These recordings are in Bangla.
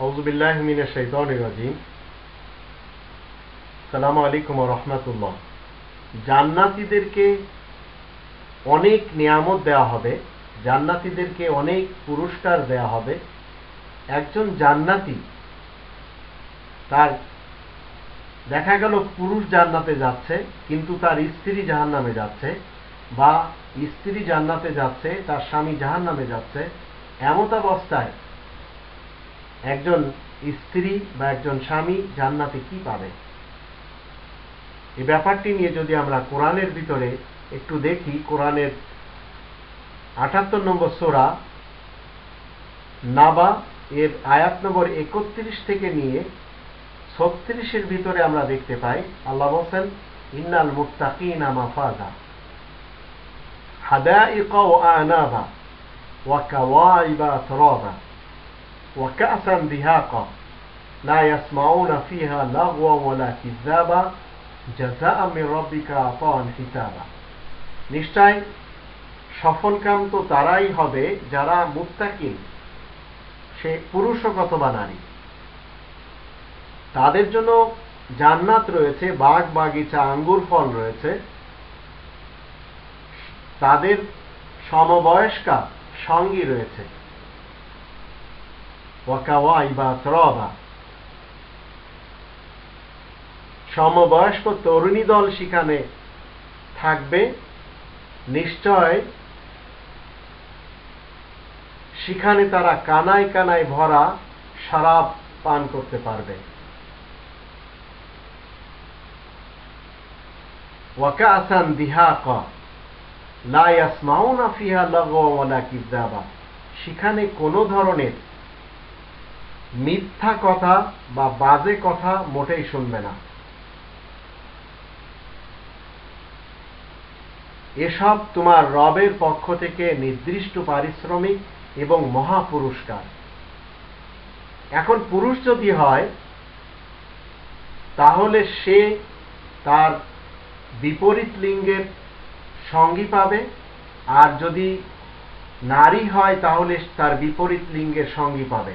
আউজুবিল্লাহ মিনা শৈতান রাজিম। সালাম আলাইকুম রহমতুল্লাহ। জান্নাতীদেরকে অনেক নিয়ামত দেওয়া হবে, জান্নাতীদেরকে অনেক পুরস্কার দেওয়া হবে। একজন জান্নাতি, তার দেখা গেল পুরুষ জান্নাতে যাচ্ছে, কিন্তু তার স্ত্রী জাহান নামে যাচ্ছে বা স্ত্রী জান্নাতে যাচ্ছে, তার স্বামী জাহান নামে যাচ্ছে। এমত অবস্থায় একজন স্ত্রী বা একজন স্বামী জান্নাতে কি পাবে? এই ব্যাপারটি নিয়ে যদি আমরা কোরআনের ভিতরে একটু দেখি, কোরআনের আটাত্তর নম্বর সোরা নাবা এর আয়াত নম্বর একত্রিশ থেকে নিয়ে ছত্রিশের ভিতরে আমরা দেখতে পাই, আল্লাহ হোসেন ইন্নাল মুক্তাকিনা মাফাজা হাদা ইকা ও আনাবা ওয়াকা ওয়াইবা ইবা وكأسا دهاقا لا يسمعون فيها لغوا ولا كذابا جزاء من ربك عطاء حسابا নিশ্চয় সফলকাম তো তারাই হবে যারা মুত্তাকিন সে পুরুষ অথবা নারী তাদের জন্য জান্নাত রয়েছে বাগ বাগিচা আঙ্গুর ফল রয়েছে তাদের সমবয়স্কা সঙ্গী রয়েছে সমবয়স্ক তরুণী দল সেখানে থাকবে নিশ্চয় সেখানে তারা কানায় কানায় ভরা শরাব পান করতে পারবে ওয়াকাসান দিহাকা লা ইয়াসমাউনা ফিহা লাগওয়া ওয়ালা কিযাবা সেখানে কোনো ধরনের মিথ্যা কথা বা বাজে কথা মোটেই শুনবে না। এসব তোমার রবের পক্ষ থেকে নির্দিষ্ট পারিশ্রমিক এবং মহা পুরস্কার এখন পুরুষ যদি হয়, তাহলে সে তার বিপরীত লিঙ্গের সঙ্গী পাবে, আর যদি নারী হয়, তাহলে তার বিপরীত লিঙ্গের সঙ্গী পাবে।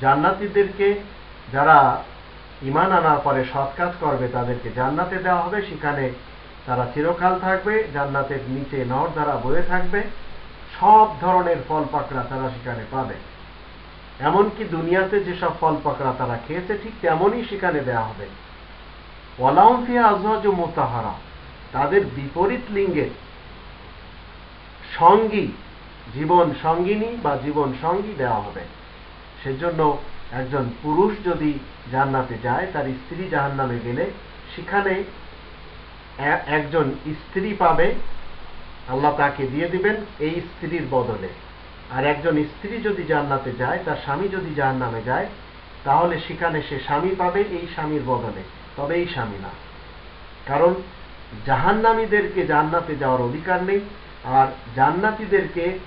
জান্নাতীদেরকে যারা ইমান আনার পরে সৎ কাজ করবে, তাদেরকে জান্নাতে দেওয়া হবে। সেখানে তারা চিরকাল থাকবে, জান্নাতের নিচে নর দ্বারা বয়ে থাকবে। সব ধরনের ফল পাকড়া তারা সেখানে পাবে। এমনকি দুনিয়াতে যেসব ফল পাকড়া তারা খেয়েছে, ঠিক তেমনই সেখানে দেওয়া হবে। ওয়ালাউফিয়া আজহাজ মোতাহারা। তাদের বিপরীত লিঙ্গের সঙ্গী, জীবন সঙ্গিনী বা জীবন সঙ্গী দেওয়া হবে। সেজন্য একজন পুরুষ যদি জান্নাতে যায়, তার স্ত্রী জাহান্নামে গেলে সেখানে একজন স্ত্রী পাবে, আল্লাহ তাকে দিয়ে দিবেন এই স্ত্রীর বদলে। আর একজন স্ত্রী যদি জান্নাতে যায়, তার স্বামী যদি জাহান্নামে যায়, তাহলে সেখানে সে স্বামী পাবে এই স্বামীর বদলে। তবে এই স্বামী না। কারণ জাহান্নামীদেরকে জান্নাতে যাওয়ার অধিকার নেই, আর জান্নাতীদেরকে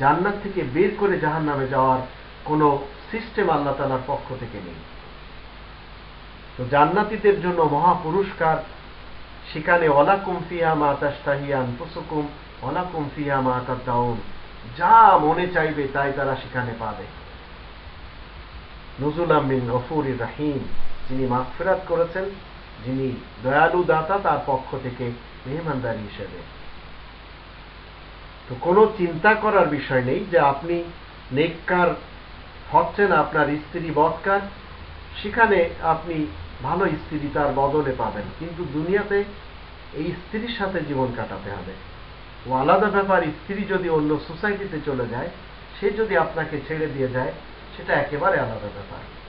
জান্নাত থেকে বের করে জাহান্নামে যাওয়ার কোনো সিস্টেম আল্লাহ তালার পক্ষ থেকে নেই। তো জান্নাতীদের জন্য মহা পুরস্কার সেখানে অলাকুম ফিয়া মা তাস্তাহিয়ান পুসুকুম অলাকুম ফিয়া মা তাদ্দাউন যা মনে চাইবে তাই তারা সেখানে পাবে। নজুল আমিন গফুর রাহিম, যিনি মাগফিরাত করেছেন, যিনি দয়ালু দাতা তার পক্ষ থেকে মেহমানদারি হিসেবে। তো কোনো চিন্তা করার বিষয় নেই যে আপনি নেককার হচ্ছেন আপনার স্ত্রী বৎকার। সেখানে আপনি ভালো স্ত্রী তার বদলে পাবেন। কিন্তু দুনিয়াতে এই স্ত্রীর সাথে জীবন কাটাতে হবে। ও আলাদা ব্যাপার, স্ত্রী যদি অন্য সোসাইটিতে চলে যায়, সে যদি আপনাকে ছেড়ে দিয়ে যায়, সেটা একেবারে আলাদা ব্যাপার।